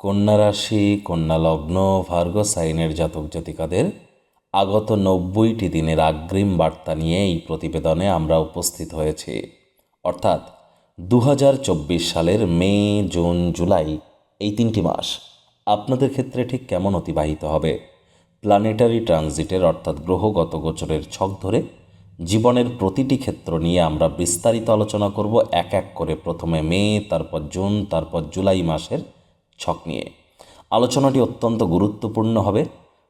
কন্যা রাশি, কন্যা লগ্ন ভার্গ সাইনের জাতক জাতিকাদের আগত নব্বইটি দিনের আগ্রিম বার্তা নিয়ে এই প্রতিবেদনে আমরা উপস্থিত হয়েছি। অর্থাৎ দু হাজার চব্বিশ সালের মে, জুন, জুলাই এই তিনটি মাস আপনাদের ক্ষেত্রে ঠিক কেমন অতিবাহিত হবে? প্ল্যানেটারি ট্রানজিটের অর্থাৎ গ্রহগত গোচরের ছক ধরে জীবনের প্রতিটি ক্ষেত্র নিয়ে আমরা বিস্তারিত আলোচনা করব এক এক করে। প্রথমে মে, তারপর জুন, তারপর জুলাই মাসের ছক নিয়ে। আলোচনাটি অত্যন্ত গুরুত্বপূর্ণ হবে।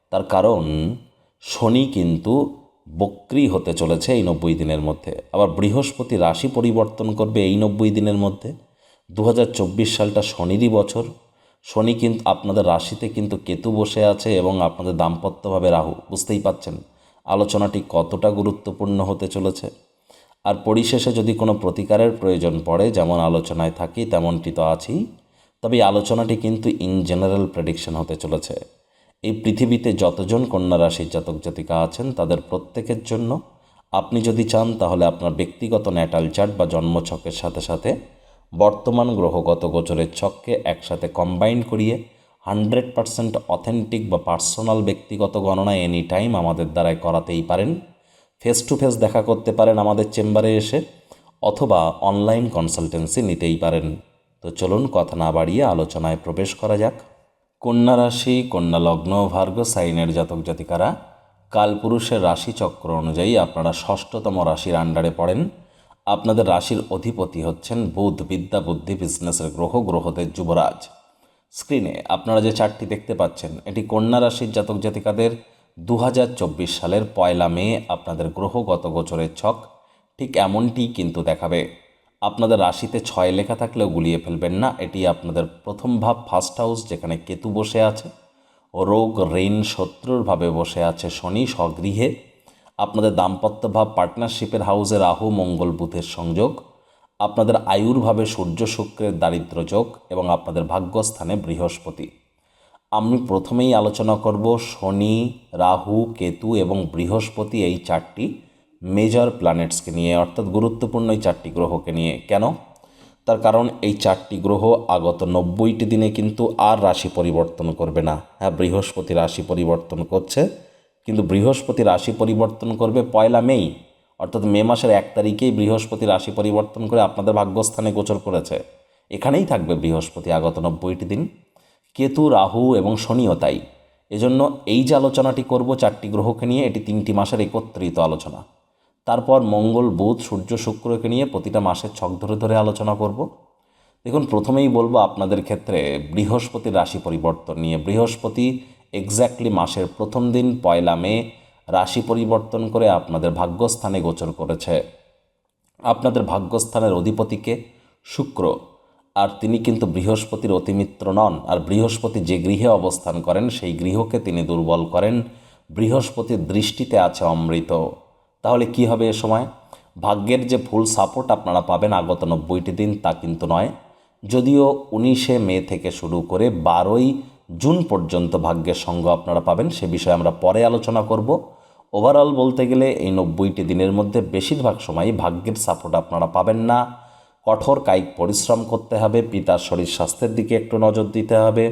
তার কারণ, শনি কিন্তু বক্রি হতে চলেছে এই নব্বই দিনের মধ্যে। আবার বৃহস্পতি রাশি পরিবর্তন করবে এই নব্বই দিনের মধ্যে। দু হাজার চব্বিশ সালটা শনিরই বছর। শনি কিন্তু আপনাদের রাশিতে কিন্তু কেতু বসে আছে এবং আপনাদের দাম্পত্যভাবে রাহু, বুঝতেই পাচ্ছেন আলোচনাটি কতটা গুরুত্বপূর্ণ হতে চলেছে। আর পরিশেষে যদি কোনো প্রতিকারের প্রয়োজন পড়ে, যেমন আলোচনায় থাকি, তেমনটি তো আছেই। তবে আলোচনাটি কিন্তু ইন জেনারেল প্রেডিকশন হতে চলেছে। এই পৃথিবীতে যতজন কন্যা রাশির জাতক জাতিকা আছেন, তাদের প্রত্যেকের জন্য আপনি যদি চান, তাহলে আপনার ব্যক্তিগত ন্যাটাল চার্ট বা জন্মছকের সাথে সাথে বর্তমান গ্রহগত গোচরের ছককে একসাথে কম্বাইন করিয়ে হান্ড্রেড পারসেন্ট অথেন্টিক বা পার্সোনাল ব্যক্তিগত গণনা এনি টাইম আমাদের দ্বারাই করাতেই পারেন। ফেস টু ফেস দেখা করতে পারেন আমাদের চেম্বারে এসে, অথবা অনলাইন কনসালটেন্সি নিতেই পারেন। তো চলুন কথা না বাড়িয়ে আলোচনায় প্রবেশ করা যাক। কন্যা রাশি, কন্যা লগ্ন, ভার্গ সাইনের জাতক জাতিকারা, কালপুরুষের রাশি চক্র অনুযায়ী আপনারা ষষ্ঠতম রাশির আন্ডারে পড়েন। আপনাদের রাশির অধিপতি হচ্ছেন বুধ, বিদ্যা, বুদ্ধি, বিজনেসের গ্রহ, গ্রহদের যুবরাজ। স্ক্রিনে আপনারা যে চারটি দেখতে পাচ্ছেন, এটি কন্যা রাশির জাতক জাতিকাদের দু হাজার চব্বিশ সালের পয়লা মে আপনাদের গ্রহগত গোচরের ছক। ঠিক এমনটি কিন্তু দেখাবে। আপনাদের রাশিতে ছয় লেখা থাকলেও গুলিয়ে ফেলবেন না। এটি আপনাদের প্রথম ভাব ফার্স্ট হাউস যেখানে কেতু বসে আছে রোগ, ঋণ, শত্রুর ভাবে বসে আছে শনি, স্বগৃহে। আপনাদের দাম্পত্য ভাব পার্টনারশিপের হাউসে রাহু, মঙ্গল, বুধের সংযোগ। আপনাদের আয়ুর ভাবে সূর্য, শুক্রের দারিদ্র যোগ এবং আপনাদের ভাগ্যস্থানে বৃহস্পতি। আমি প্রথমেই আলোচনা করব শনি, রাহু, কেতু এবং বৃহস্পতি এই চারটি। মেজর প্ল্যানেটসকে নিয়ে, অর্থাৎ গুরুত্বপূর্ণ এই চারটি গ্রহকে নিয়ে। কেন? তার কারণ এই চারটি গ্রহ আগত নব্বইটি দিনে কিন্তু আর রাশি পরিবর্তন করবে না। হ্যাঁ বৃহস্পতি রাশি পরিবর্তন করছে, কিন্তু বৃহস্পতি রাশি পরিবর্তন করবে পয়লা মেই, অর্থাৎ মে মাসের এক তারিখেই বৃহস্পতি রাশি পরিবর্তন করে আপনাদের ভাগ্যস্থানে গোচর করেছে। এখানেই থাকবে বৃহস্পতি আগত নব্বইটি দিন। কেতু, রাহু এবং শনিও তাই। এজন্য এই যে আলোচনাটি করব চারটি গ্রহকে নিয়ে, এটি তিনটি মাসের একত্রিত আলোচনা। তারপর মঙ্গল, বুধ, সূর্য, শুক্রকে নিয়ে প্রতিটা মাসের ছক ধরে ধরে আলোচনা করব। দেখুন, প্রথমেই বলব আপনাদের ক্ষেত্রে বৃহস্পতির রাশি পরিবর্তন নিয়ে। বৃহস্পতি এক্স্যাক্টলি মাসের প্রথম দিন, পয়লা মে, রাশি পরিবর্তন করে আপনাদের ভাগ্যস্থানে গোচর করেছে। আপনাদের ভাগ্যস্থানের অধিপতিকে শুক্র, আর তিনি কিন্তু বৃহস্পতির অতিমিত্র নন। আর বৃহস্পতি যে গৃহে অবস্থান করেন, সেই গৃহকে তিনি দুর্বল করেন। বৃহস্পতির দৃষ্টিতে আছে অমৃত। তাহলে কি হবে এ সময়? ভাগ্যের যে ফুল সাপোর্ট আপনারা পাবেন আগত নব্বইটি দিন তা কিন্তু নয়। যদিও উনিশে মে থেকে শুরু করে বারোই জুন পর্যন্ত ভাগ্যের সঙ্গ আপনারা পাবেন, সে বিষয়ে আমরা পরে আলোচনা করব। ওভারঅল বলতে গেলে এই নব্বইটি দিনের মধ্যে বেশিরভাগ সময়ই ভাগ্যের সাপোর্ট আপনারা পাবেন না। কঠোর কায়িক পরিশ্রম করতে হবে, পিতার শরীর স্বাস্থ্যের দিকে একটু নজর দিতে হবে।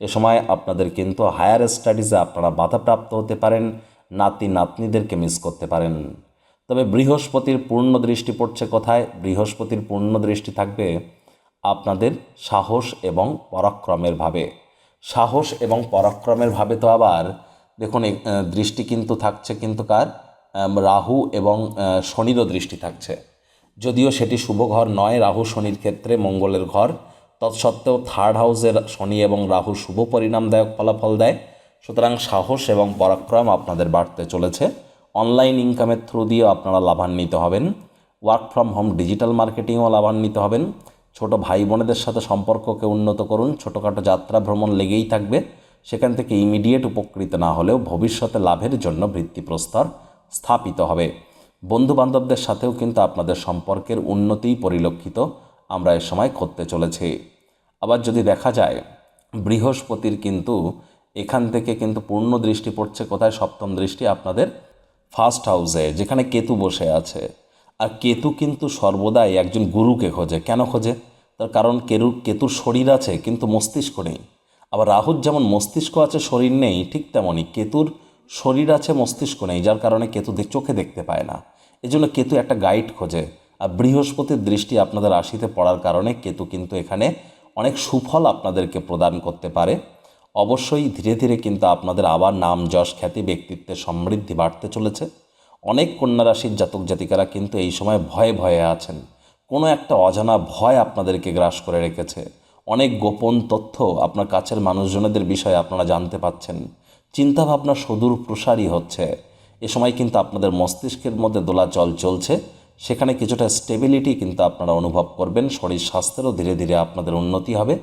এ সময় আপনাদের কিন্তু হায়ার স্টাডিজে আপনারা বাধাপ্রাপ্ত হতে পারেন। নাতি নাতনিদেরকে মিস করতে পারেন। তবে বৃহস্পতির পূর্ণ দৃষ্টি পড়ছে কোথায়? বৃহস্পতির পূর্ণ দৃষ্টি থাকবে আপনাদের সাহস এবং পরাক্রমের ভাবে। সাহস এবং পরাক্রমের ভাবে তো আবার, দেখুন দৃষ্টি কিন্তু থাকছে কিন্তু কার? রাহু এবং শনিরও দৃষ্টি থাকছে। যদিও সেটি শুভ ঘর নয়, রাহু শনির ক্ষেত্রে মঙ্গলের ঘর। তৎসত্ত্বেও থার্ড হাউসের শনি এবং রাহু শুভ পরিণামদায়ক ফলাফল দেয়। সুতরাং সাহস এবং পরাক্রম আপনাদের বাড়তে চলেছে। অনলাইন ইনকামের থ্রু দিয়েও আপনারা লাভান্বিত হবেন। ওয়ার্ক ফ্রম হোম ডিজিটাল মার্কেটিংও লাভান্বিত হবেন। ছোট ভাই বোনেদের সাথে সম্পর্ককে উন্নত করুন। ছোটোখাটো যাত্রা ভ্রমণ লেগেই থাকবে। সেখান থেকে ইমিডিয়েট উপকৃত না হলেও ভবিষ্যতে লাভের জন্য বৃত্তি ভিত্তিপ্রস্তর স্থাপিত হবে। বন্ধু বান্ধবদের সাথেও কিন্তু আপনাদের সম্পর্কের উন্নতিই পরিলক্ষিত। আমরা এ সময় করতে চলেছি। আবার যদি দেখা যায়, বৃহস্পতির কিন্তু এখান থেকে কিন্তু পূর্ণ দৃষ্টি পড়ছে কোথায়? সপ্তম দৃষ্টি আপনাদের ফার্স্ট হাউসে, যেখানে কেতু বসে আছে। আর কেতু কিন্তু সর্বদাই একজন গুরুকে খোঁজে। কেন খোঁজে? তার কারণ কেরু, কেতুর শরীর আছে, কিন্তু মস্তিষ্ক নেই। আবার রাহুর যেমন মস্তিষ্ক আছে, শরীর নেই, ঠিক তেমনই কেতুর শরীর আছে, মস্তিষ্ক নেই, যার কারণে কেতু চোখে দেখতে পায় না। এজন্য কেতু একটা গাইড খোঁজে। আর বৃহস্পতির দৃষ্টি আপনাদের রাশিতে পড়ার কারণে কেতু কিন্তু এখানে অনেক সুফল আপনাদেরকে প্রদান করতে পারে। অবশ্যই ধীরে ধীরে কিন্তু আপনাদের আবার নাম, যশ, খ্যাতি ব্যক্তিত্বের সমৃদ্ধি বাড়তে চলেছে। অনেক কন্যা রাশির জাতক জাতিকারা কিন্তু এই সময় ভয়ে ভয়ে আছেন। কোনো একটা অজানা ভয় আপনাদেরকে গ্রাস করে রেখেছে। অনেক গোপন তথ্য আপনার কাছের মানুষজনদের বিষয়ে আপনারা জানতে পাচ্ছেন। চিন্তাভাবনা সুদূর প্রসারী হচ্ছে। এ সময় কিন্তু আপনাদের মস্তিষ্কের মধ্যে দোলাচল চলছে। সেখানে কিছুটা স্টেবিলিটি কিন্তু আপনারা অনুভব করবেন। শরীর স্বাস্থ্যেরও ধীরে ধীরে আপনাদের উন্নতি হবে।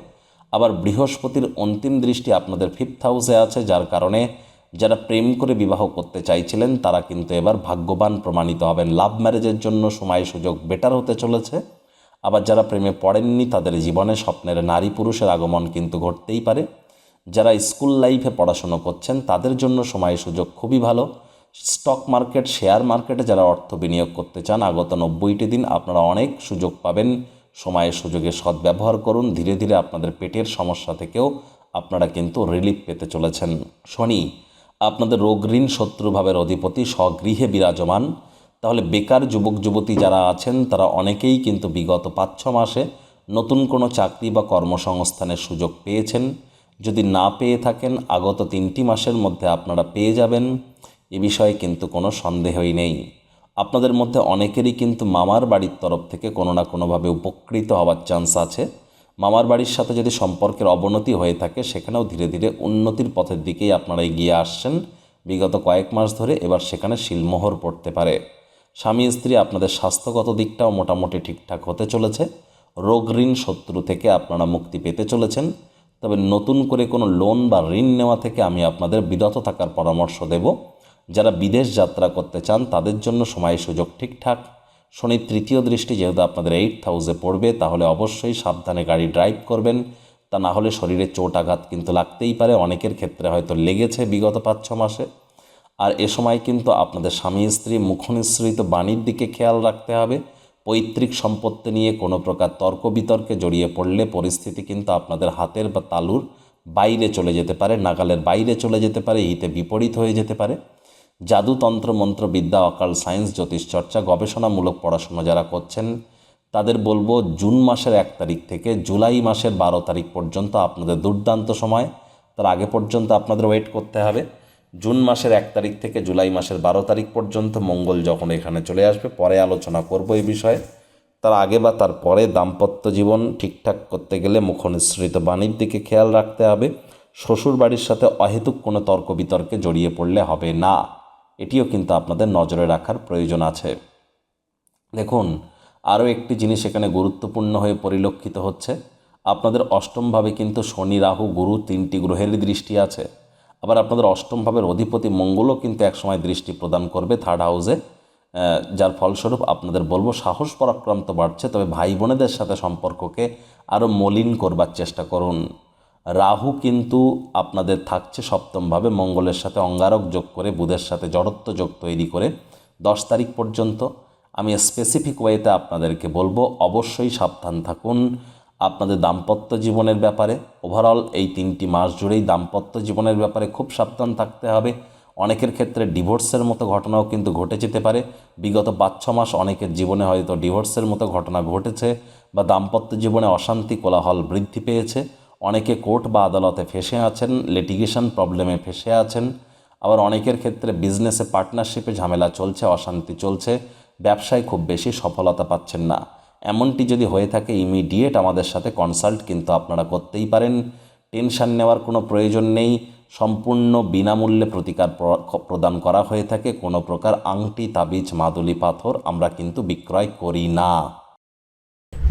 আবার বৃহস্পতির অন্তিম দৃষ্টি আপনাদের ফিফথ হাউসে আছে, যার কারণে যারা প্রেম করে বিবাহ করতে চাইছিলেন, তারা কিন্তু এবার ভাগ্যবান প্রমাণিত হবেন। লাভ ম্যারেজের জন্য সময় সুযোগ বেটার হতে চলেছে। আবার যারা প্রেমে পড়েননি, তাদের জীবনে স্বপ্নের নারী পুরুষের আগমন কিন্তু ঘটতেই পারে। যারা স্কুল লাইফে পড়াশুনো করছেন, তাদের জন্য সময় সুযোগ খুবই ভালো। স্টক মার্কেট শেয়ার মার্কেটে যারা অর্থ বিনিয়োগ করতে চান, আগত নব্বইটি দিন আপনারা অনেক সুযোগ পাবেন। সময়ের সুযোগের সদ্ব্যবহার করুন। ধীরে ধীরে আপনাদের পেটের সমস্যা থেকেও আপনারা কিন্তু রিলিফ পেতে চলেছেন। শনি, আপনাদের রোগ ঋণ শত্রুভাবের অধিপতি, স্বগৃহে বিরাজমান। তাহলে বেকার যুবক, যুবতী যারা আছেন, তারা অনেকেই কিন্তু বিগত পাঁচ ছ মাসে নতুন কোনো চাকরি বা কর্মসংস্থানের সুযোগ পেয়েছেন। যদি না পেয়ে থাকেন, আগত তিনটি মাসের মধ্যে আপনারা পেয়ে যাবেন। এ বিষয়ে কিন্তু কোনো সন্দেহই নেই। আপনাদের মধ্যে অনেকেরই কিন্তু মামার বাড়ির তরফ থেকে কোনো না কোনোভাবে উপকৃত হওয়ার চান্স আছে। মামার বাড়ির সাথে যদি সম্পর্কের অবনতি হয়ে থাকে, সেখানেও ধীরে ধীরে উন্নতির পথের দিকেই আপনারা এগিয়ে আসছেন। বিগত কয়েক মাস ধরে এবার সেখানে শিলমোহর পড়তে পারে। স্বামী স্ত্রী আপনাদের স্বাস্থ্যগত দিকটাও মোটামুটি ঠিকঠাক হতে চলেছে। রোগ ঋণ শত্রু থেকে আপনারা মুক্তি পেতে চলেছেন। তবে নতুন করে কোনো লোন বা ঋণ নেওয়া থেকে আমি আপনাদের বিরত থাকার পরামর্শ দেব। যারা বিদেশ যাত্রা করতে চান, তাদের জন্য সময় সুযোগ ঠিকঠাক। শনির তৃতীয় দৃষ্টি যেহেতু আপনাদের এইট হাউসে পড়বে, তাহলে অবশ্যই সাবধানে গাড়ি ড্রাইভ করবেন। তা না হলে শরীরে চোট আঘাত কিন্তু লাগতেই পারে, অনেকের ক্ষেত্রে হয়তো লেগেছে বিগত পাঁচ ছ মাসে। আর এ সময় কিন্তু আপনাদের স্বামী, স্ত্রী, মুখনিসৃত বাণীর দিকে খেয়াল রাখতে হবে। পৈতৃক সম্পত্তি নিয়ে কোনো প্রকার তর্ক বিতর্কে জড়িয়ে পড়লে পরিস্থিতি কিন্তু আপনাদের হাতের বা তালুর বাইরে চলে যেতে পারে, নাগালের বাইরে চলে যেতে পারে, হিতে বিপরীত হয়ে যেতে পারে। জাদু তন্ত্র মন্ত্র বিদ্যা অকাল সায়েন্স জ্যোতিষচর্চা গবেষণামূলক পড়াশোনা যারা করছেন, তাদের বলব জুন মাসের এক তারিখ থেকে জুলাই মাসের বারো তারিখ পর্যন্ত আপনাদের দুর্দান্ত সময়। তার আগে পর্যন্ত আপনাদের ওয়েট করতে হবে। জুন মাসের এক তারিখ থেকে জুলাই মাসের বারো তারিখ পর্যন্ত মঙ্গল যখন এখানে চলে আসবে, পরে আলোচনা করব এই বিষয়ে। তার আগে বা তার পরে দাম্পত্য জীবন ঠিকঠাক করতে গেলে মুখনিসৃত বাণীর দিকে খেয়াল রাখতে হবে। শ্বশুর বাড়ির সাথে অহেতুক কোনো তর্ক বিতর্কে জড়িয়ে পড়লে হবে না। এটিও কিন্তু আপনাদের নজরে রাখার প্রয়োজন আছে। দেখুন, আরও একটি জিনিস এখানে গুরুত্বপূর্ণ হয়ে পরিলক্ষিত হচ্ছে। আপনাদের অষ্টমভাবে কিন্তু শনি, রাহু, গুরু তিনটি গ্রহেরই দৃষ্টি আছে। আবার আপনাদের অষ্টম ভাবের অধিপতি মঙ্গলও কিন্তু একসময় দৃষ্টি প্রদান করবে থার্ড হাউসে যার ফলস্বরূপ আপনাদের বলব সাহস পরাক্রান্ত বাড়ছে, তবে ভাই বোনেদের সাথে সম্পর্ককে আরও মলিন করবার চেষ্টা করুন। রাহু কিন্তু আপনাদের থাকছে সপ্তমভাবে, মঙ্গলের সাথে অঙ্গারক যোগ করে, বুধের সাথে জড়ত্ব যোগ তৈরি করে দশ তারিখ পর্যন্ত। আমি স্পেসিফিক ওয়েতে আপনাদেরকে বলব, অবশ্যই সাবধান থাকুন আপনাদের দাম্পত্য জীবনের ব্যাপারে। ওভারঅল এই তিনটি মাস জুড়েই দাম্পত্য জীবনের ব্যাপারে খুব সাবধান থাকতে হবে। অনেকের ক্ষেত্রে ডিভোর্সের মতো ঘটনাও কিন্তু ঘটে যেতে পারে। বিগত পাঁচ, ছ মাস অনেকের জীবনে হয়তো ডিভোর্সের মতো ঘটনা ঘটেছে বা দাম্পত্য জীবনে অশান্তি, কোলাহল বৃদ্ধি পেয়েছে। অনেকে কোর্ট বা আদালতে ফেসে আছেন লিটিগেশন প্রবলেমে ফেসে আছেন, আবার অনেকের ক্ষেত্রে বিজনেসে পার্টনারশিপে ঝামেলা চলছে, অশান্তি চলছে, ব্যবসায় খুব বেশি সফলতা পাচ্ছেন না। এমনটি যদি হয়ে থাকে ইমিডিয়েট আমাদের সাথে কনসাল্ট কিন্তু আপনারা করতেই পারেন। টেনশন নেওয়ার কোনো প্রয়োজন নেই, সম্পূর্ণ বিনামূল্যে প্রতিকার প্রদান করা হয়ে থাকে। কোনো প্রকার আংটি, তাবিজ, মাদুলি, পাথর আমরা কিন্তু বিক্রয় করি না।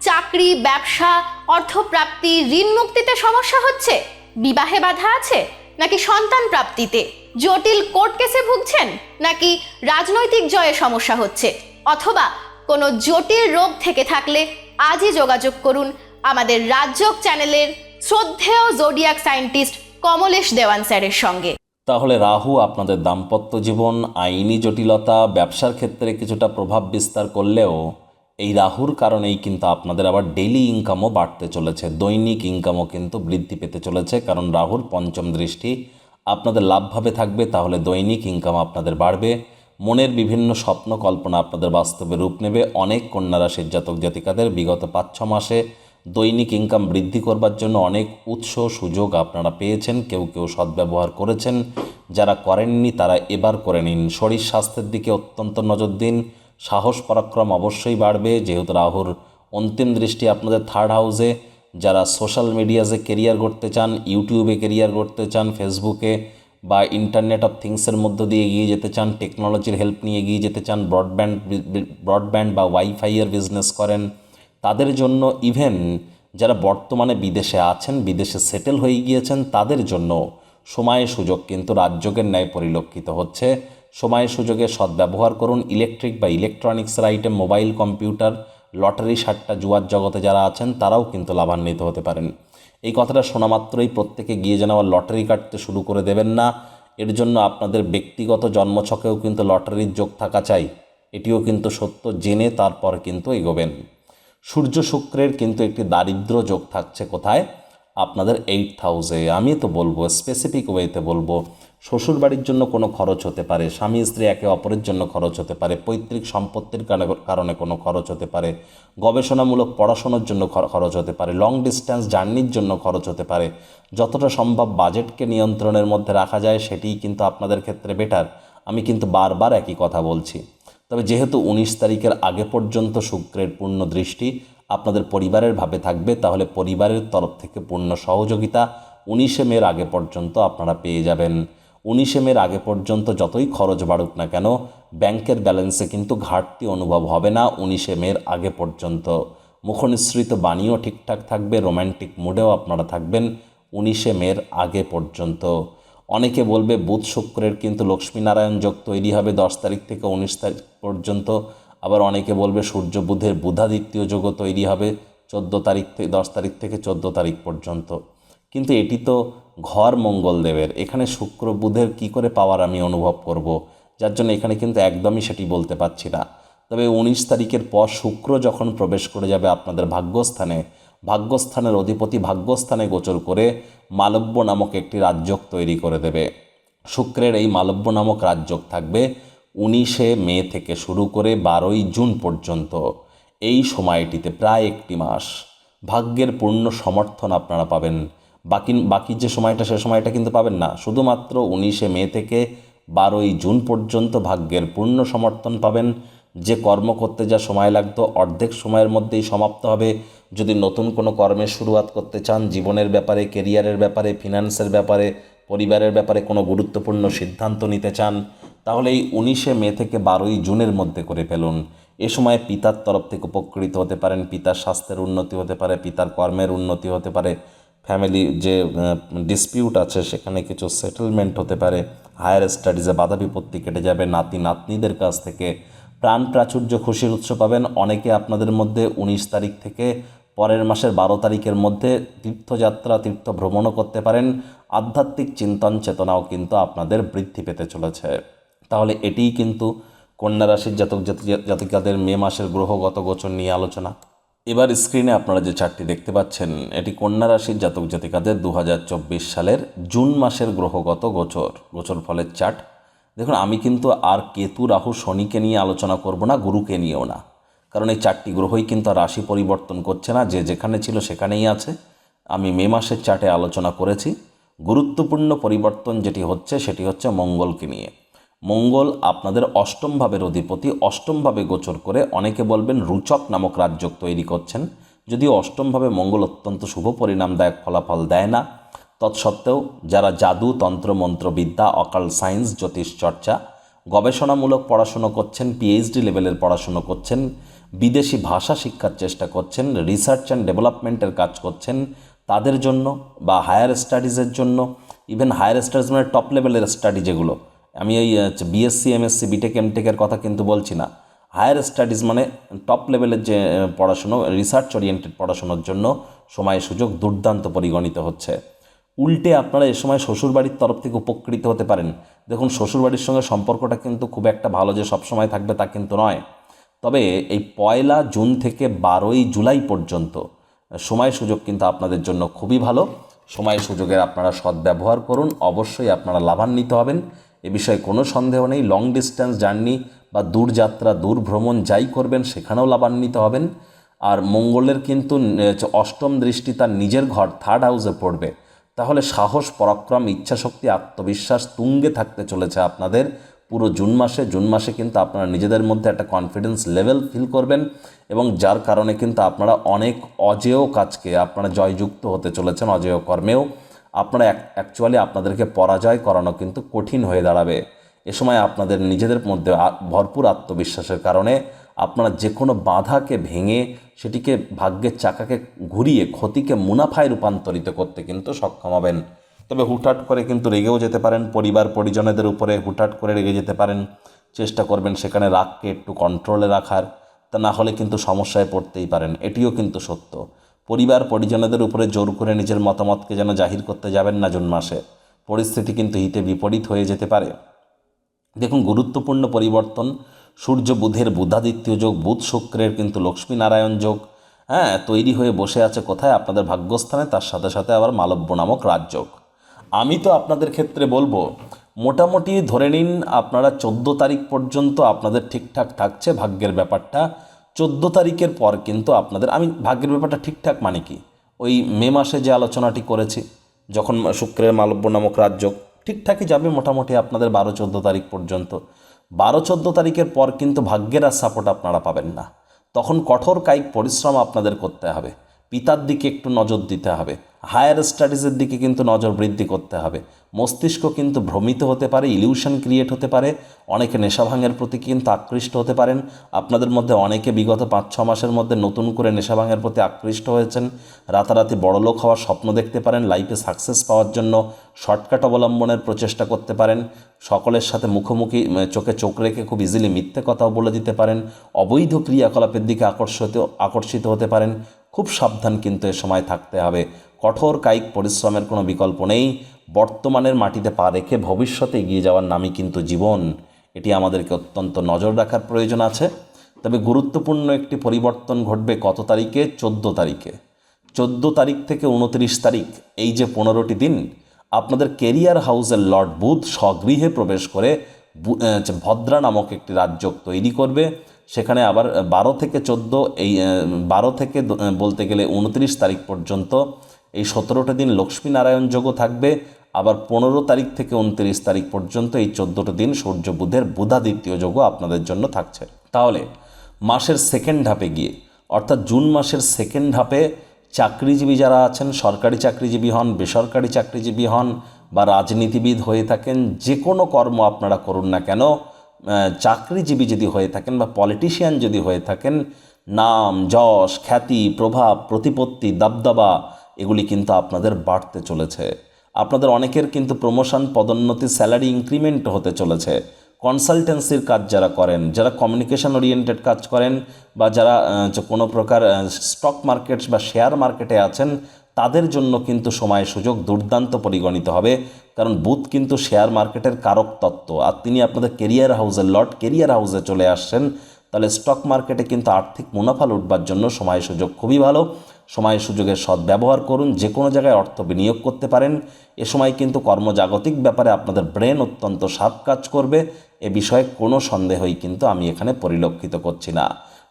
চাকরি, ব্যবসা, অর্থপ্রাপ্তি ঋণ মুক্তিতে সমস্যা হচ্ছে? বিবাহে বাধা আছে? নাকি সন্তান প্রাপ্তিতে? জটিল কোর্ট কেসে ভুগছেন? নাকি রাজনৈতিক জয়ে সমস্যা হচ্ছে? অথবা কোনো জটিল রোগ থেকে থাকলে আজই যোগাযোগ করুন আমাদের রাজ্যক চ্যানেলের শ্রদ্ধেয় জোডিয়াক সায়েন্টিস্ট কমলেশ দেওয়ান স্যারের সঙ্গে। তাহলে রাহু, আপনাদের দাম্পত্য জীবন, আইনি জটিলতা, ব্যবসার ক্ষেত্রে কিছুটা প্রভাব বিস্তার করলেও এই রাহুর কারণেই কিন্তু আপনাদের আবার ডেইলি ইনকামও বাড়তে চলেছে। দৈনিক ইনকামও কিন্তু বৃদ্ধি পেতে চলেছে, কারণ রাহুর পঞ্চম দৃষ্টি আপনাদের লাভভাবে থাকবে, তাহলে দৈনিক ইনকাম আপনাদের বাড়বে। মনের বিভিন্ন স্বপ্ন কল্পনা আপনাদের বাস্তবে রূপ নেবে। অনেক কন্যা রাশির জাতক জাতিকাদের বিগত পাঁচ ছ মাসে দৈনিক ইনকাম বৃদ্ধি করবার জন্য অনেক উৎস, সুযোগ আপনারা পেয়েছেন, কেউ কেউ সদ্ব্যবহার করেছেন। যারা করেননি তারা এবার করে নিন। শরীর স্বাস্থ্যের দিকে অত্যন্ত নজর দিন। সাহস, পরাক্রম অবশ্যই বাড়বে। যেহেতু রাহুর অন্তিম দৃষ্টি আপনাদের থার্ড হাউসে যারা সোশ্যাল মিডিয়াতে কেরিয়ার করতে চান ইউটিউবে কেরিয়ার করতে চান ফেসবুকে বা ইন্টারনেট অফ থিংসের মধ্য দিয়ে এগিয়ে যেতে চান টেকনোলজির হেল্প নিয়ে এগিয়ে যেতে চান ব্রডব্যান্ড ব্রডব্যান্ড বা ওয়াইফাইয়ের বিজনেস করেন, তাদের জন্য ইভেন যারা বর্তমানে বিদেশে আছেন, বিদেশে সেটেল হয়ে গিয়েছেন, তাদের জন্য সময়ের সুযোগ কিন্তু রাজযোগের ন্যায় পরিলক্ষিত হচ্ছে। সময়ের সুযোগে সদ্ব্যবহার করুন ইলেকট্রিক বা ইলেকট্রনিক্সের আইটেম, মোবাইল, কম্পিউটার, লটারি, সাট্টা, জুয়ার জগতে যারা আছেন, তারাও কিন্তু লাভান্বিত হতে পারেন। এই কথাটা শোনা মাত্রই প্রত্যেকে গিয়ে যেন আবার লটারি কাটতে শুরু করে দেবেন না। এর জন্য আপনাদের ব্যক্তিগত জন্মছকেও কিন্তু লটারির যোগ থাকা চাই। এটিও কিন্তু সত্য, জেনে তারপর কিন্তু এগোবেন। সূর্য শুক্রের কিন্তু একটি দারিদ্র যোগ থাকছে কোথায়? আপনাদের এইট হাউসে আমি তো বলব স্পেসিফিক ওয়েতে বলব শ্বশুর বাড়ির জন্য কোনো খরচ হতে পারে, স্বামী, স্ত্রী একে অপরের জন্য খরচ হতে পারে, পৈতৃক সম্পত্তির কারণে- কোনো খরচ হতে পারে, গবেষণামূলক পড়াশোনার জন্য খরচ হতে পারে লং ডিস্ট্যান্স জার্নির জন্য খরচ হতে পারে, যতটা সম্ভব বাজেটকে নিয়ন্ত্রণের মধ্যে রাখা যায়, সেটিই কিন্তু আপনাদের ক্ষেত্রে বেটার আমি কিন্তু বারবার একই কথা বলছি। তবে যেহেতু উনিশ তারিখের আগে পর্যন্ত শুক্রের পূর্ণ দৃষ্টি আপনাদের পরিবারের ভাবে থাকবে, তাহলে পরিবারের তরফ থেকে পূর্ণ সহযোগিতা উনিশে মের আগে পর্যন্ত আপনারা পেয়ে যাবেন। উনিশে মের আগে পর্যন্ত যতই খরচ বাড়ুক না কেন, ব্যাংকের ব্যালেন্সে কিন্তু ঘাটতি অনুভব হবে না উনিশে মের আগে পর্যন্ত। মুখনিসৃত বাণীও ঠিকঠাক থাকবে রোম্যান্টিক মুডেও আপনারা থাকবেন উনিশে মের আগে পর্যন্ত। অনেকে বলবে, বুধ শুক্রের কিন্তু লক্ষ্মীনারায়ণ যোগ তৈরি হবে দশ তারিখ থেকে উনিশ তারিখ পর্যন্ত। আবার অনেকে বলবে সূর্য বুধের বুধাদিত্য যোগও তৈরি হবে চোদ্দ তারিখ থেকে দশ তারিখ থেকে চোদ্দ তারিখ পর্যন্ত। কিন্তু এটি তো ঘর মঙ্গলদেবের। এখানে শুক্র বুধের কী করে পাওয়ার আমি অনুভব করব? যার জন্য এখানে কিন্তু একদমই সেটি বলতে পারছি না। তবে উনিশ তারিখের পর শুক্র যখন প্রবেশ করে যাবে আপনাদের ভাগ্যস্থানে, ভাগ্যস্থানের অধিপতি ভাগ্যস্থানে গোচর করে মালব্য নামক একটি রাজ্যক তৈরি করে দেবে। শুক্রের এই মালব্য নামক রাজ্যক থাকবে উনিশে মে থেকে শুরু করে বারোই জুন পর্যন্ত। এই সময়টিতে প্রায় একটি মাস। ভাগ্যের পূর্ণ সমর্থন আপনারা পাবেন। বাকি বাকি যে সময়টা, সে সময়টা কিন্তু পাবেন না। শুধুমাত্র উনিশে মে থেকে বারোই জুন পর্যন্ত ভাগ্যের পূর্ণ সমর্থন পাবেন। যে কর্ম করতে যা সময় লাগতো, অর্ধেক সময়ের মধ্যেই সমাপ্ত হবে। যদি নতুন কোনো কর্মের শুরুয়াত করতে চান, জীবনের ব্যাপারে কেরিয়ারের ব্যাপারে ফিনান্সের ব্যাপারে, পরিবারের ব্যাপারে কোনো গুরুত্বপূর্ণ সিদ্ধান্ত নিতে চান তাহলে এই উনিশে মে থেকে বারোই জুনের মধ্যে করে ফেলুন। এ সময় পিতার তরফ থেকে উপকৃত হতে পারেন, পিতার স্বাস্থ্যের উন্নতি হতে পারে, পিতার কর্মের উন্নতি হতে পারে ফ্যামিলি যে ডিসপিউট আছে সেখানে কিছু সেটেলমেন্ট হতে পারে হায়ার স্টাডিজে বাধা বিপত্তি কেটে যাবে, নাতি, নাতনিদের কাছ থেকে প্রাণ প্রাচুর্য খুশির উৎস পাবেন। অনেকে আপনাদের মধ্যে উনিশ তারিখ থেকে পরের মাসের বারো তারিখের মধ্যে তীর্থযাত্রা তীর্থ ভ্রমণও করতে পারেন। আধ্যাত্মিক চিন্তন চেতনাও কিন্তু আপনাদের বৃদ্ধি পেতে চলেছে। তাহলে এটিই কিন্তু কন্যা রাশির জাতক জাতি- জাতিকাদের মে মাসের গ্রহগত গোচর নিয়ে আলোচনা। এবার স্ক্রিনে আপনারা যে চারটি দেখতে পাচ্ছেন, এটি কন্যা রাশির জাতক জাতিকাদের দু হাজার চব্বিশ সালের জুন মাসের গ্রহগত গোচর। গোচর ফলের চার্ট দেখুন, আমি কিন্তু আর কেতু, রাহু, শনিকে নিয়ে আলোচনা করব না, গুরুকে নিয়েও না। কারণ এই চারটি গ্রহই কিন্তু রাশি পরিবর্তন করছে না, যে যেখানে ছিল সেখানেই আছে। আমি মে মাসের চার্টে আলোচনা করেছি। গুরুত্বপূর্ণ পরিবর্তন যেটি হচ্ছে, সেটি হচ্ছে মঙ্গলকে নিয়ে। মঙ্গল আপনাদের অষ্টম ভাবের অধিপতি অষ্টমভাবে গোচর করে অনেকে বলবেন রুচক নামক রাজ্য তৈরি করছেন। যদিও অষ্টমভাবে মঙ্গল অত্যন্ত শুভ পরিণামদায়ক ফলাফল দেয় না। তৎসত্ত্বেও যারা জাদু, তন্ত্র, মন্ত্রবিদ্যা, অকাল সায়েন্স, জ্যোতিষ চর্চা, গবেষণামূলক পড়াশুনো করছেন পিএইচডি লেভেলের পড়াশুনো করছেন, বিদেশি ভাষা শিক্ষার চেষ্টা করছেন রিসার্চ অ্যান্ড ডেভেলপমেন্টের কাজ করছেন, তাদের জন্য বা হায়ার স্টাডিজের জন্য ইভেন হায়ার স্টাডিজ মানে টপ লেভেলের স্টাডি যেগুলো আমি এই বিএসসি এমএসসি বিটেক এমটেকের কথা কিন্তু বলছি না। হায়ার স্টাডিজ মানে টপ লেভেলের যে পড়াশুনো রিসার্চ ওরিয়েন্টেড পড়াশুনোর জন্য সময় সুযোগ দুর্দান্ত পরিগণিত হচ্ছে। উল্টে আপনারা এ সময় শ্বশুরবাড়ির তরফ থেকে উপকৃত হতে পারেন। দেখুন, শ্বশুরবাড়ির সঙ্গে সম্পর্কটা কিন্তু খুব একটা ভালো যে সবসময় থাকবে তা কিন্তু নয়। তবে এই পয়লা জুন থেকে বারোই জুলাই পর্যন্ত সময় সুযোগ কিন্তু আপনাদের জন্য খুবই ভালো। সময় সুযোগের আপনারা সদ্ব্যবহার করুন। অবশ্যই আপনারা লাভান্বিত হবেন। এ বিষয়ে কোনো সন্দেহ নেই। লং ডিস্টেন্স জার্নি বা দূরযাত্রা দূর ভ্রমণ যাই করবেন, সেখানেও লাভান্বিত হবেন। আর মঙ্গলের কিন্তু অষ্টম দৃষ্টি তার নিজের ঘর থার্ড হাউসে পড়বে। তাহলে সাহস, পরাক্রম, ইচ্ছাশক্তি, আত্মবিশ্বাস তুঙ্গে থাকতে চলেছে আপনাদের। পুরো জুন মাসে জুন মাসে কিন্তু আপনারা নিজেদের মধ্যে একটা কনফিডেন্স লেভেল ফিল করবেন এবং যার কারণে কিন্তু আপনারা অনেক অজেয় কাজকে আপনারা জয়যুক্ত হতে চলেছেন, অজেয় কর্মেও। আপনারা অ্যাকচুয়ালি আপনাদেরকে পরাজয় করানো কিন্তু কঠিন হয়ে দাঁড়াবে। এ সময় আপনাদের নিজেদের মধ্যে ভরপুর আত্মবিশ্বাসের কারণে আপনারা যে কোনো বাধাকে ভেঙে সেটিকে ভাগ্যের চাকাকে ঘুরিয়ে ক্ষতিকে মুনাফায় রূপান্তরিত করতে কিন্তু সক্ষম হবেন। তবে হুটহাট করে কিন্তু রেগেও যেতে পারেন, পরিবার পরিজনেদের উপরে হুটহাট করে রেগে যেতে পারেন। চেষ্টা করবেন সেখানে রাগকে একটু কন্ট্রোলে রাখার, তা না হলে কিন্তু সমস্যায় পড়তেই পারেন। এটিও কিন্তু সত্য। পরিবার পরিজনদের উপরে জোর করে নিজের মতামতকে যেন জাহির করতে যাবেন না জুন মাসে। পরিস্থিতি কিন্তু হিতে বিপরীত হয়ে যেতে পারে। দেখুন, গুরুত্বপূর্ণ পরিবর্তন, সূর্য বুধের বুধাদিত্য যোগ, বুধ শুক্রের কিন্তু লক্ষ্মীনারায়ণ যোগ হ্যাঁ তৈরি হয়ে বসে আছে কোথায়? আপনাদের ভাগ্যস্থানে, তার সাথে সাথে আবার মালব্য নামক রাজযোগ আমি তো আপনাদের ক্ষেত্রে বলব, মোটামুটি ধরে নিন আপনারা চোদ্দ তারিখ পর্যন্ত আপনাদের ঠিকঠাক থাকছে ভাগ্যের ব্যাপারটা। চোদ্দ তারিখের পর কিন্তু আপনাদের, আমি ভাগ্যের ব্যাপারটা ঠিকঠাক মানে কি? ওই মে মাসে যে আলোচনাটি করেছি, যখন শুক্রের মালব্য নামক রাজ্য ঠিকঠাকই যাবে মোটামুটি আপনাদের বারো চোদ্দ তারিখ পর্যন্ত। বারো চোদ্দ তারিখের পর কিন্তু ভাগ্যের আর সাপোর্ট আপনারা পাবেন না। তখন কঠোর কায়িক পরিশ্রম আপনাদের করতে হবে। পিতার দিকে একটু নজর দিতে হবে। হায়ার স্টাডিজের দিকে কিন্তু নজর বৃদ্ধি করতে হবে। মস্তিষ্ক কিন্তু ভ্রমিত হতে পারে ইলিউশন ক্রিয়েট হতে পারে, অনেকে নেশাভাঙের প্রতি কিন্তু আকৃষ্ট হতে পারেন। আপনাদের মধ্যে অনেকে বিগত পাঁচ ছ মাসের মধ্যে নতুন করে নেশাভাঙের প্রতি আকৃষ্ট হয়েছেন। রাতারাতি বড়লোক হওয়ার স্বপ্ন দেখতে পারেন লাইফে সাকসেস পাওয়ার জন্য শর্টকাট অবলম্বনের প্রচেষ্টা করতে পারেন। সকলের সাথে মুখোমুখি চোখে চোখ রেখে খুব ইজিলি মিথ্যে কথাও বলে দিতে পারেন। অবৈধ ক্রিয়াকলাপের দিকে আকর্ষিত আকর্ষিত হতে পারেন। খুব সাবধান কিন্তু এ সময় থাকতে হবে। কঠোর কায়িক পরিশ্রমের কোনো বিকল্প নেই। বর্তমানের মাটিতে পা রেখে ভবিষ্যতে এগিয়ে যাওয়ার নামই কিন্তু জীবন। এটি আমাদেরকে অত্যন্ত নজর রাখার প্রয়োজন আছে। তবে গুরুত্বপূর্ণ একটি পরিবর্তন ঘটবে কত তারিখে? চোদ্দ তারিখে। চোদ্দ তারিখ থেকে উনত্রিশ তারিখ, এই যে পনেরোটি দিন, আপনাদের কেরিয়ার হাউসের লর্ড বুধ স্বগৃহে প্রবেশ করে ভদ্রা নামক একটি রাজ্য তৈরি করবে। সেখানে আবার বারো থেকে চোদ্দ এই বারো থেকে বলতে গেলে উনত্রিশ তারিখ পর্যন্ত এই সতেরোটা দিন লক্ষ্মীনারায়ণ যোগও থাকবে। আবার পনেরো তারিখ থেকে উনত্রিশ তারিখ পর্যন্ত এই চোদ্দোটা দিন সূর্য বুধের বুধাদিত্য যোগও আপনাদের জন্য থাকছে। তাহলে মাসের সেকেন্ড ধাপে গিয়ে, অর্থাৎ জুন মাসের সেকেন্ড ধাপে চাকরিজীবী যারা আছেন, সরকারি চাকরিজীবী হন, বেসরকারি চাকরিজীবী হন বা রাজনীতিবিদ হয়ে থাকেন, যে কোনো কর্ম আপনারা করুন না কেন চাকরিজীবী যদি হয়ে থাকেন বা পলিটিশিয়ান যদি হয়ে থাকেন, নাম, যশ, খ্যাতি, প্রভাব, প্রতিপত্তি, দাবদাবা, এগুলি কিন্তু আপনাদের বাড়তে চলেছে। আপনাদের অনেকের কিন্তু প্রমোশন পদোন্নতি স্যালারি ইনক্রিমেন্ট হতে চলেছে। কনসালটেন্সির কাজ যারা করেন, যারা কমিউনিকেশন ওরিয়েন্টেড কাজ করেন বা যারা কোনো প্রকার স্টক মার্কেট বা শেয়ার মার্কেটে আছেন তাদের জন্য কিন্তু সময় সুযোগ দুর্দান্ত পরিগণিত হবে। কারণ বুথ কিন্তু শেয়ার মার্কেটের কারক তত্ত্ব। আর তিনি আপনাদের কেরিয়ার হাউসের লট কেরিয়ার হাউসে চলে আসছেন। তাহলে স্টক মার্কেটে কিন্তু আর্থিক মুনাফা লুটবার জন্য সময় সুযোগ খুবই ভালো। সময় সুযোগের সদ্ব্যবহার করুন, যে কোনো জায়গায় অর্থ বিনিয়োগ করতে পারেন। এ সময় কিন্তু কর্মজাগতিক ব্যাপারে আপনাদের ব্রেন অত্যন্ত সাপ কাজ করবে। এ বিষয়ে কোনো সন্দেহই কিন্তু আমি এখানে পরিলক্ষিত করছি না।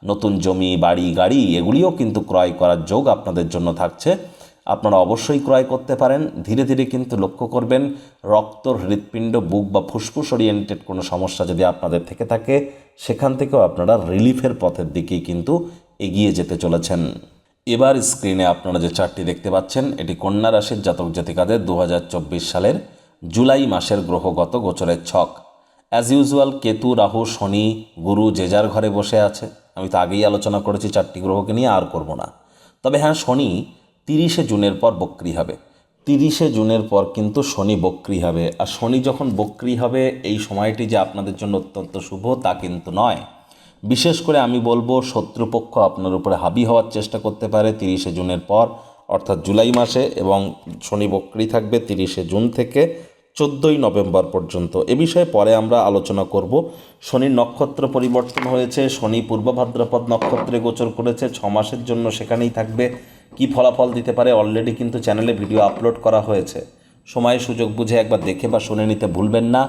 নতুন জমি, বাড়ি, গাড়ি, এগুলিও কিন্তু ক্রয় করার যোগ আপনাদের জন্য থাকছে। আপনারা অবশ্যই ক্রয় করতে পারেন। ধীরে ধীরে কিন্তু লক্ষ্য করবেন রক্ত হৃৎপিণ্ড, বুক বা ফুসফুস ওরিয়েন্টেড কোনো সমস্যা যদি আপনাদের থেকে থাকে, সেখান থেকেও আপনারা রিলিফের পথের দিকেই কিন্তু এগিয়ে যেতে চলেছেন। এবার স্ক্রিনে আপনারা যে চারটি দেখতে পাচ্ছেন, এটি কন্যা রাশির জাতক জাতিকাদের দু হাজার চব্বিশ সালের জুলাই মাসের গ্রহগত গোচরের ছক। অ্যাজ ইউজুয়াল কেতু, রাহু, শনি, গুরু যে যার ঘরে বসে আছে। আমি তো আগেই আলোচনা করেছি চারটি গ্রহকে নিয়ে, আর করব না। তবে হ্যাঁ শনি তিরিশে জুনের পর বক্রি হবে। তিরিশে জুনের পর কিন্তু শনি বক্রি হবে। আর শনি যখন বক্রি হবে, এই সময়টি যে আপনাদের জন্য অত্যন্ত শুভ, তা কিন্তু নয়। বিশেষ করে আমি বলব, শত্রুপক্ষ আপনার উপরে হাবি হওয়ার চেষ্টা করতে পারে তিরিশে জুনের পর, অর্থাৎ জুলাই মাসে, এবং শনি বক্রি থাকবে তিরিশে জুন থেকে চোদ্দোই নভেম্বর পর্যন্ত। এ বিষয়ে পরে আমরা আলোচনা করব। শনির নক্ষত্র পরিবর্তন হয়েছে, শনি পূর্ব ভাদ্রপদ নক্ষত্রে গোচর করেছে ছ মাসের জন্য সেখানেই থাকবে। কি ফলাফল দিতে পারে অলরেডি কিন্তু চ্যানেলে ভিডিও আপলোড করা হয়েছে। সময় সুযোগ বুঝে একবার দেখে বা শুনে নিতে ভুলবেন না।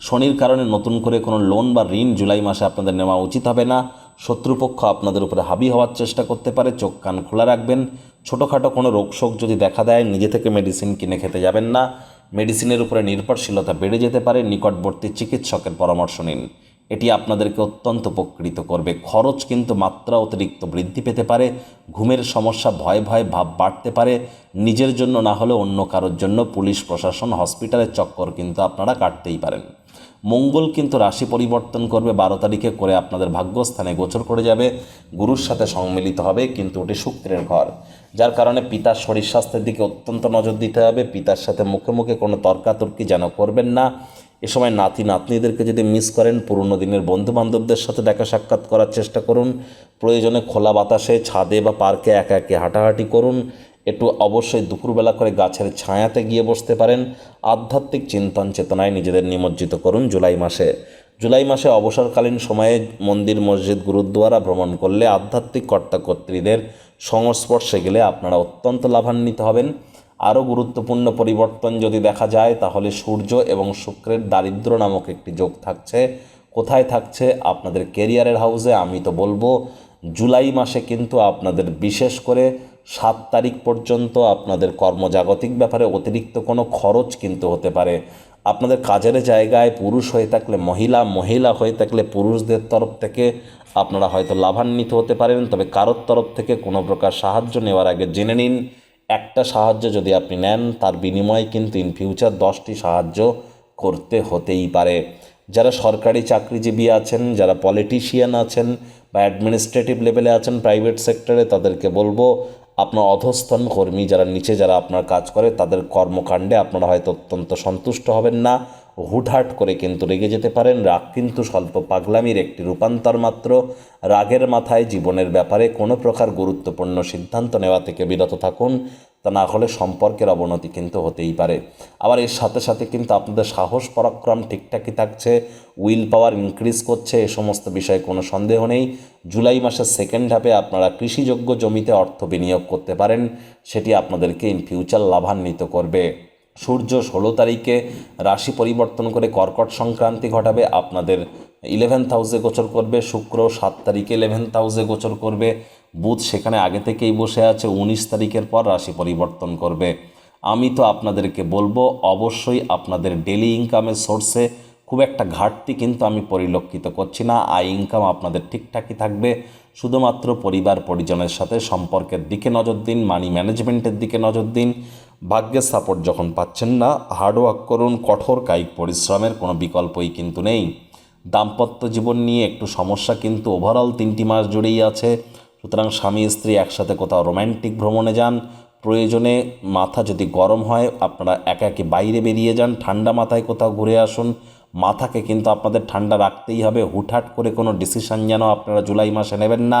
শনির কারণে নতুন করে কোনো লোন বা ঋণ জুলাই মাসে আপনাদের নেওয়া উচিত হবে না। শত্রুপক্ষ আপনাদের উপরে হাবি হওয়ার চেষ্টা করতে পারে, চোখ কান খোলা রাখবেন। ছোটোখাটো কোনো রোগশোক যদি দেখা দেয়, নিজে থেকে মেডিসিন কিনে খেতে যাবেন না। মেডিসিনের উপরে নির্ভরশীলতা বেড়ে যেতে পারে, নিকটবর্তী চিকিৎসকের পরামর্শ নিন। এটি আপনাদেরকে অত্যন্ত উপকৃত করবে। খরচ কিন্তু মাত্রা অতিরিক্ত বৃদ্ধি পেতে পারে, ঘুমের সমস্যা, ভয় ভয় ভাব বাড়তে পারে। নিজের জন্য না হলে অন্য কারোর জন্য পুলিশ, প্রশাসন, হসপিটালের চক্কর কিন্তু আপনারা কাটতেই পারেন। মঙ্গল কিন্তু রাশি পরিবর্তন করবে, বারো তারিখে করে আপনাদের ভাগ্যস্থানে গোচর করে যাবে, গুরুর সাথে সম্মিলিত হবে কিন্তু ওটি শুক্রের ঘর। যার কারণে পিতার শরীর স্বাস্থ্যের দিকে অত্যন্ত নজর দিতে হবে, পিতার সাথে মুখে মুখে কোনো তর্কাতর্কি যেন করবেন না। এ সময় নাতি নাতনিদেরকে যদি মিস করেন, পুরনো দিনের বন্ধু বান্ধবদের সাথে দেখা সাক্ষাৎ করার চেষ্টা করুন। প্রয়োজনে খোলা বাতাসে, ছাদে বা পার্কে একা একে হাঁটাহাঁটি করুন। একটু অবশ্যই দুপুরবেলা করে গাছের ছায়াতে গিয়ে বসতে পারেন। আধ্যাত্মিক চিন্তন চেতনায় নিজেদের নিমজ্জিত করুন জুলাই মাসে। জুলাই মাসে অবসরকালীন সময়ে মন্দির, মসজিদ, গুরুদ্বারা ভ্রমণ করলে আধ্যাত্মিক কর্তা কর্ত্রীদের সংস্পর্শে গেলে আপনারা অত্যন্ত লাভান্বিত হবেন। আরও গুরুত্বপূর্ণ পরিবর্তন যদি দেখা যায়, তাহলে সূর্য এবং শুক্রের দারিদ্র নামক একটি যোগ থাকছে। কোথায় থাকছে? আপনাদের কেরিয়ারের হাউসে, আমি তো বলব, জুলাই মাসে কিন্তু আপনাদের বিশেষ করে সাত তারিখ পর্যন্ত আপনাদের কর্মজাগতিক ব্যাপারে অতিরিক্ত কোনো খরচ কিন্তু হতে পারে। আপনাদের কাজের জায়গায় পুরুষ হয়ে থাকলে মহিলা মহিলা হয়ে থাকলে পুরুষদের তরফ থেকে আপনারা হয়তো লাভান্বিত হতে পারেন, তবে কারোর তরফ থেকে কোনো প্রকার সাহায্য নেওয়ার আগে জেনে নিন। একটা সাহায্য যদি আপনি নেন, তার বিনিময়ে কিন্তু ইন ফিউচার দশটি সাহায্য করতে হতেই পারে। যারা সরকারি চাকরিজীবী আছেন, যারা পলিটিশিয়ান আছেন বা অ্যাডমিনিস্ট্রেটিভ লেভেলে আছেন প্রাইভেট সেক্টরে তাদেরকে বলব, আপনার অধস্থান কর্মী যারা নিচে যারা আপনার কাজ করে, তাদের কর্মকাণ্ডে আপনারা হয়তো অত্যন্ত সন্তুষ্ট হবেন না। হুটহাট করে কিন্তু রেগে যেতে পারেন। রাগ কিন্তু স্বল্প পাগলামির একটি রূপান্তর মাত্র। রাগের মাথায় জীবনের ব্যাপারে কোনো প্রকার গুরুত্বপূর্ণ সিদ্ধান্ত নেওয়া থেকে বিরত থাকুন। তা না হলে সম্পর্কের অবনতি কিন্তু হতেই পারে। আবার এর সাথে সাথে কিন্তু আপনাদের সাহস পরাক্রম ঠিকঠাকই থাকছে। উইল পাওয়ার ইনক্রিজ করছে, এ সমস্ত বিষয়ে কোনো সন্দেহ নেই। জুলাই মাসের সেকেন্ড হাফে আপনারা কৃষিযোগ্য জমিতে অর্থ বিনিয়োগ করতে পারেন। সেটি আপনাদেরকে ইন ফিউচার লাভান্বিত করবে। সূর্য ষোলো তারিখে রাশি পরিবর্তন করে কর্কট সংক্রান্তি ঘটাবে। আপনাদের ইলেভেন্থ হাউসে গোচর করবে, শুক্র সাত তারিখে ইলেভেন্থ হাউসে গোচর করবে, বুধ সেখানে আগে থেকেই বসে আছে, উনিশ তারিখের পর রাশি পরিবর্তন করবে। আমি তো আপনাদেরকে বলব, অবশ্যই আপনাদের ডেলি ইনকামের সোর্সে খুব একটা ঘাটতি কিন্তু আমি পরিলক্ষিত করছি না। আয় ইনকাম আপনাদের ঠিকঠাকই থাকবে। শুধুমাত্র পরিবার পরিজনের সাথে সম্পর্কের দিকে নজর দিন মানি ম্যানেজমেন্টের দিকে নজর দিন। ভাগ্যের সাপোর্ট যখন পাচ্ছেন না হার্ডওয়ার্ক করুন, কঠোর কায়িক পরিশ্রমের কোনো বিকল্পই কিন্তু নেই। দাম্পত্য জীবন নিয়ে একটু সমস্যা কিন্তু ওভারঅল তিনটি মাস জুড়েই আছে। সুতরাং স্বামী, স্ত্রী একসাথে কোথাও রোম্যান্টিক ভ্রমণে যান। প্রয়োজনে মাথা যদি গরম হয়, আপনারা একা একে বাইরে বেরিয়ে যান, ঠান্ডা মাথায় কোথাও ঘুরে আসুন। মাথাকে কিন্তু আপনাদের ঠান্ডা রাখতেই হবে। হুটহাট করে কোনো ডিসিশন যেন আপনারা জুলাই মাসে নেবেন না।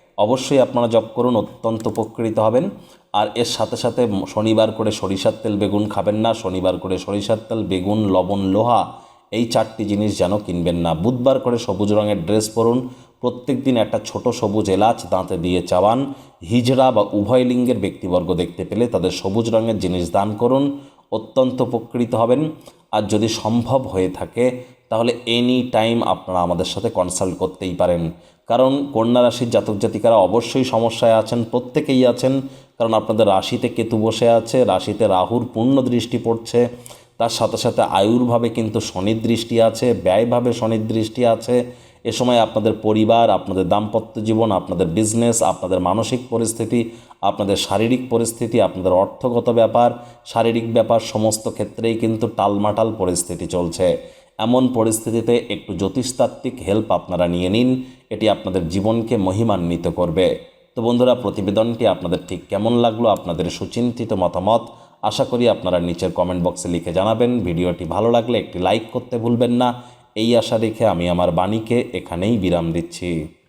অবশ্যই আপনারা জব করুন, অত্যন্ত উপকৃত হবেন। আর এর সাথে সাথে শনিবার করে সরিষার তেল বেগুন খাবেন না। শনিবার করে সরিষার তেল, বেগুন, লবণ, লোহা এই চারটি জিনিস যেন কিনবেন না। বুধবার করে সবুজ রঙের ড্রেস পরুন। প্রত্যেক দিন একটা ছোট সবুজ এলাচ দাঁতে দিয়ে চাওয়ান। হিজড়া বা উভয় লিঙ্গের ব্যক্তিবর্গ দেখতে পেলে তাদের সবুজ রঙের জিনিস দান করুন। অত্যন্ত উপকৃত হবেন। আর যদি সম্ভব হয়ে থাকে তাহলে এনি টাইম আপনারা আমাদের সাথে কনসাল্ট করতেই পারেন। কারণ কন্যা রাশির জাতক জাতিকারা অবশ্যই সমস্যায় আছেন, প্রত্যেকেই আছেন। কারণ আপনাদের রাশিতে কেতু বসে আছে, রাশিতে রাহুর পূর্ণ দৃষ্টি পড়ছে। তার সাথে সাথে আয়ুর্ভাবে কিন্তু শনির দৃষ্টি আছে, ব্যয়ভাবে শনির দৃষ্টি আছে। এ সময় আপনাদের পরিবার, আপনাদের দাম্পত্য জীবন, আপনাদের বিজনেস আপনাদের মানসিক পরিস্থিতি, আপনাদের শারীরিক পরিস্থিতি, আপনাদের অর্থগত ব্যাপার, শারীরিক ব্যাপার সমস্ত ক্ষেত্রেই কিন্তু টালমাটাল পরিস্থিতি চলছে। এমন পরিস্থিতিতে একটু জ্যোতিষতাত্ত্বিক হেল্প আপনারা নিয়ে নিন, এটি আপনাদের জীবনকে মহিমান্বিত করবে। তো বন্ধুরা, প্রতিবেদনটি আপনাদের ঠিক কেমন লাগল, আপনাদের সুচিন্তিত মতামত, আশা করি আপনারা নিচের কমেন্ট বক্সে লিখে জানাবেন। ভিডিওটি ভালো লাগলে একটি লাইক করতে ভুলবেন না। এই আশা রেখে আমি আমার বাণীকে এখানেই বিরাম দিচ্ছি।